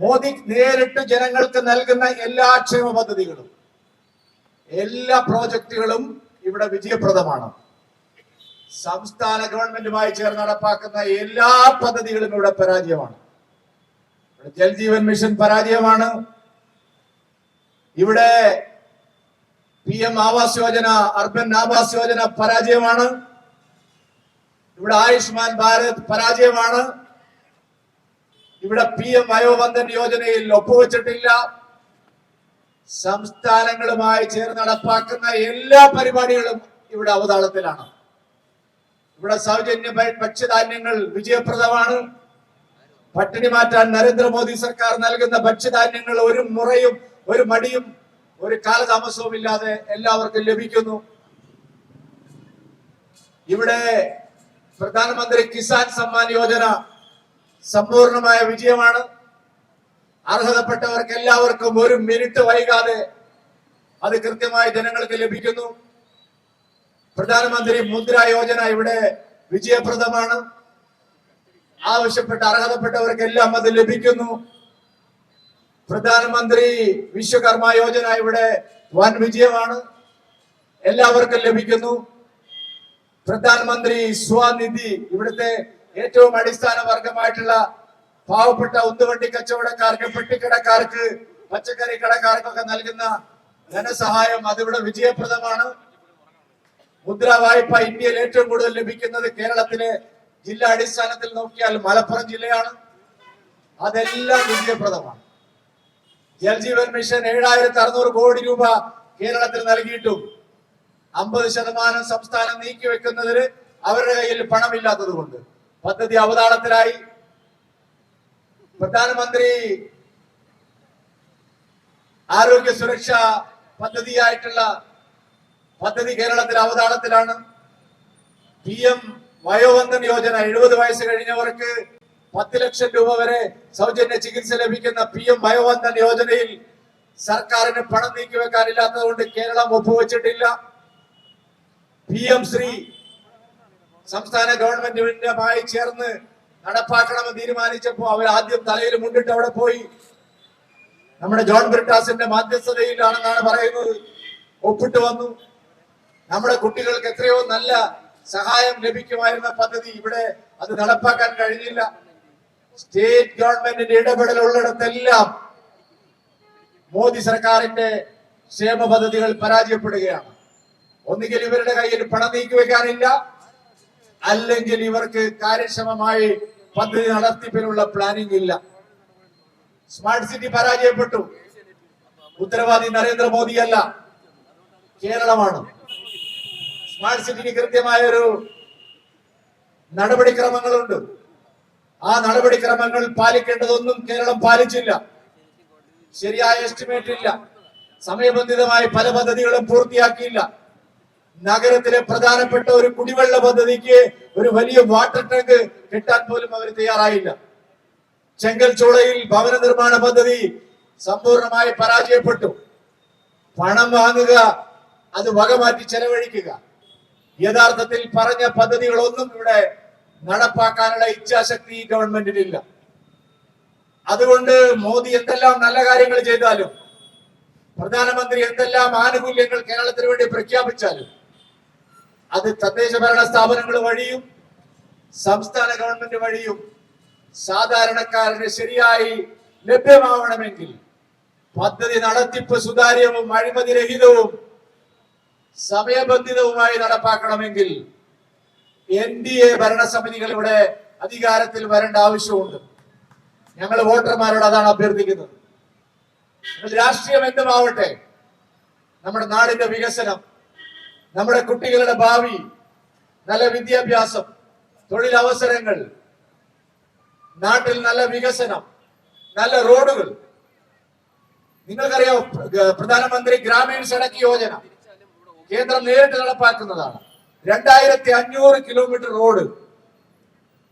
മോദി നേരിട്ട് ജനങ്ങൾക്ക് നൽകുന്ന എല്ലാ ക്ഷേമ പദ്ധതികളും എല്ലാ പ്രോജക്റ്റുകളും ഇവിടെ വിജയപ്രദമാണ്. സംസ്ഥാന ഗവൺമെന്റുമായി ചേർന്ന് നടപ്പാക്കുന്ന എല്ലാ പദ്ധതികളും ഇവിടെ പരാജയമാണ്. ജൽജീവൻ മിഷൻ പരാജയമാണ്. ഇവിടെ P M Awas Yojana urban Awas Yojana പരാജയമാണ്. ഇവിടെ ആയുഷ്മാൻ ഭാരത് പരാജയമാണ്. ഇവിടെ പി എം വയോബന്ധൻ യോജനയിൽ ഒപ്പുവെച്ചിട്ടില്ല. സംസ്ഥാനങ്ങളുമായി ചേർന്ന് നടപ്പാക്കുന്ന എല്ലാ പരിപാടികളും ഇവിടെ അവതാളത്തിലാണ്. ഇവിടെ സൗജന്യ ഭക്ഷ്യധാന്യങ്ങൾ വിജയപ്രദമാണ്. പട്ടിണി മാറ്റാൻ നരേന്ദ്രമോദി സർക്കാർ നൽകുന്ന ഭക്ഷ്യധാന്യങ്ങൾ ഒരു മുറയും ഒരു മടിയും ഒരു കാലതാമസവും ഇല്ലാതെ എല്ലാവർക്കും ലഭിക്കുന്നു. ഇവിടെ പ്രധാനമന്ത്രി കിസാൻ സമ്മാൻ യോജന സമ്പൂർണമായ വിജയമാണ്. അർഹതപ്പെട്ടവർക്ക് എല്ലാവർക്കും ഒരു മിനിറ്റ് വൈകാതെ അത് കൃത്യമായി ജനങ്ങൾക്ക് ലഭിക്കുന്നു. പ്രധാനമന്ത്രി മുദ്ര യോജന ഇവിടെ വിജയപ്രദമാണ്. ആവശ്യപ്പെട്ട അർഹതപ്പെട്ടവർക്കെല്ലാം അത് ലഭിക്കുന്നു. പ്രധാനമന്ത്രി വിശ്വകർമ്മ യോജന ഇവിടെ വൻ വിജയമാണ്. എല്ലാവർക്കും ലഭിക്കുന്നു. പ്രധാനമന്ത്രി സ്വാനിധി ഇവിടുത്തെ ഏറ്റവും അടിസ്ഥാന വർഗമായിട്ടുള്ള പാവപ്പെട്ട ഉന്തുവണ്ടി കച്ചവടക്കാർക്ക് പെട്ടിക്കടക്കാർക്ക് പച്ചക്കറി കടക്കാർക്കൊക്കെ നൽകുന്ന ധനസഹായം അതിവിടെ വിജയപ്രദമാണ്. മുദ്ര വായ്പ ഇന്ത്യയിൽ ഏറ്റവും കൂടുതൽ ലഭിക്കുന്നത് കേരളത്തിലെ ജില്ലാ അടിസ്ഥാനത്തിൽ നോക്കിയാൽ മലപ്പുറം ജില്ലയാണ്. അതെല്ലാം വിജയപ്രദമാണ്. ജൽജീവൻ മിഷൻ ഏഴായിരത്തി അറുന്നൂറ് കോടി രൂപ കേരളത്തിൽ നൽകിയിട്ടും അമ്പത് ശതമാനം സംസ്ഥാനം നീക്കിവെക്കുന്നതിന് അവരുടെ കയ്യിൽ പണമില്ലാത്തത് കൊണ്ട് പദ്ധതി അവതാളത്തിലായി പ്രധാനമന്ത്രി ആരോഗ്യ സുരക്ഷ പദ്ധതിയായിട്ടുള്ള പദ്ധതി കേരളത്തിൽ അവതാളത്തിലാണ്. പി എം വയോവന്ദൻ യോജന എഴുപത് വയസ്സ് കഴിഞ്ഞവർക്ക് പത്ത് ലക്ഷം രൂപ വരെ സൗജന്യ ചികിത്സ ലഭിക്കുന്ന പി എം വയോവന്ദൻ യോജനയിൽ സർക്കാരിന് പണം നീക്കിവെക്കാനില്ലാത്തത് കൊണ്ട് കേരളം ഒപ്പുവെച്ചിട്ടില്ല. പി എം ശ്രീ സംസ്ഥാന ഗവൺമെന്റുമായി ചേർന്ന് നടപ്പാക്കണമെന്ന് തീരുമാനിച്ചപ്പോ അവർ ആദ്യം തലയിൽ മുണ്ടിട്ട് അവിടെ പോയി. നമ്മുടെ ജോൺ ബ്രിട്ടാസിന്റെ മാധ്യസ്ഥതയിലാണെന്നാണ് പറയുന്നത്. ഒപ്പിട്ട് വന്നു. നമ്മുടെ കുട്ടികൾക്ക് എത്രയോ നല്ല സഹായം ലഭിക്കുമായിരുന്ന പദ്ധതി ഇവിടെ അത് നടപ്പാക്കാൻ കഴിഞ്ഞില്ല. സ്റ്റേറ്റ് ഗവൺമെന്റിന്റെ ഇടപെടൽ ഉള്ളിടത്തെല്ലാം മോദി സർക്കാരിന്റെ ക്ഷേമ പദ്ധതികൾ പരാജയപ്പെടുകയാണ്. ഒന്നുകിൽ ഇവരുടെ കയ്യിൽ പണം നീക്കി വെക്കാനില്ല അല്ലെങ്കിൽ ഇവർക്ക് കാര്യക്ഷമമായി പദ്ധതി നടത്തിപ്പിനുള്ള പ്ലാനിംഗ് ഇല്ല. സ്മാർട്ട് സിറ്റി പരാജയപ്പെട്ടു. ഉത്തരവാദി നരേന്ദ്രമോദിയല്ല കേരളമാണ്. സ്മാർട്ട് സിറ്റിക്ക് കൃത്യമായ ഒരു നടപടിക്രമങ്ങളുണ്ട്. ആ നടപടിക്രമങ്ങൾ പാലിക്കേണ്ടതൊന്നും കേരളം പാലിച്ചില്ല. ശരിയായ എസ്റ്റിമേറ്റ് ഇല്ല. സമയബന്ധിതമായി പല പദ്ധതികളും പൂർത്തിയാക്കിയില്ല. നഗരത്തിലെ പ്രധാനപ്പെട്ട ഒരു കുടിവെള്ള പദ്ധതിക്ക് ഒരു വലിയ വാട്ടർ ടാങ്ക് കിട്ടാൻ പോലും അവർ തയ്യാറായില്ല. ചെങ്കൽച്ചോളയിൽ ഭവന നിർമ്മാണ പദ്ധതി സമ്പൂർണമായി പരാജയപ്പെട്ടു. പണം വാങ്ങുക അത് വകമാറ്റി ചെലവഴിക്കുക. യഥാർത്ഥത്തിൽ പറഞ്ഞ പദ്ധതികളൊന്നും ഇവിടെ നടപ്പാക്കാനുള്ള ഇച്ഛാശക്തി ഗവൺമെന്റിനില്ല. അതുകൊണ്ട് മോദി എന്തെല്ലാം നല്ല കാര്യങ്ങൾ ചെയ്താലും പ്രധാനമന്ത്രി എന്തെല്ലാം ആനുകൂല്യങ്ങൾ കേരളത്തിന് വേണ്ടി പ്രഖ്യാപിച്ചാലും അത് തദ്ദേശ ഭരണ സ്ഥാപനങ്ങൾ വഴിയും സംസ്ഥാന ഗവൺമെന്റ് വഴിയും സാധാരണക്കാരന് ശരിയായി ലഭ്യമാവണമെങ്കിൽ പദ്ധതി നടത്തിപ്പ് സുതാര്യവും അഴിമതി രഹിതവും സമയബന്ധിതവുമായി നടപ്പാക്കണമെങ്കിൽ എൻ ഡി എ ഭരണസമിതികൾ ഇവിടെ അധികാരത്തിൽ വരേണ്ട ആവശ്യമുണ്ട്. ഞങ്ങൾ വോട്ടർമാരോട് അതാണ് അഭ്യർത്ഥിക്കുന്നത്. രാഷ്ട്രീയം എന്തുമാവട്ടെ? നമ്മുടെ നാടിന്റെ വികസനം നമ്മുടെ കുട്ടികളുടെ ഭാവി നല്ല വിദ്യാഭ്യാസം തൊഴിലവസരങ്ങൾ നാട്ടിൽ നല്ല വികസനം നല്ല റോഡുകൾ. നിങ്ങൾക്കറിയാം പ്ര- പ്രധാനമന്ത്രി ഗ്രാമീൺ സടക്ക് യോജന? കേന്ദ്രം നേരിട്ട് നടപ്പാക്കുന്നതാണ്. രണ്ടായിരത്തി അഞ്ഞൂറ് കിലോമീറ്റർ റോഡ്.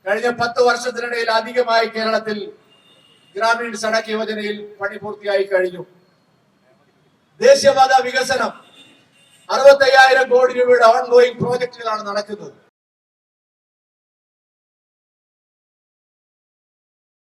കഴിഞ്ഞ പത്ത് വർഷത്തിനിടയിൽ അധികമായി കേരളത്തിൽ ഗ്രാമീൺ സടക്ക് യോജനയിൽ പണി പൂർത്തിയായി കഴിഞ്ഞു. ദേശീയപാത വികസനം. അറുപത്തയ്യായിരം കോടി രൂപയുടെ ഓൺഗോയിങ് പ്രോജക്റ്റുകളാണ് നടക്കുന്നത്.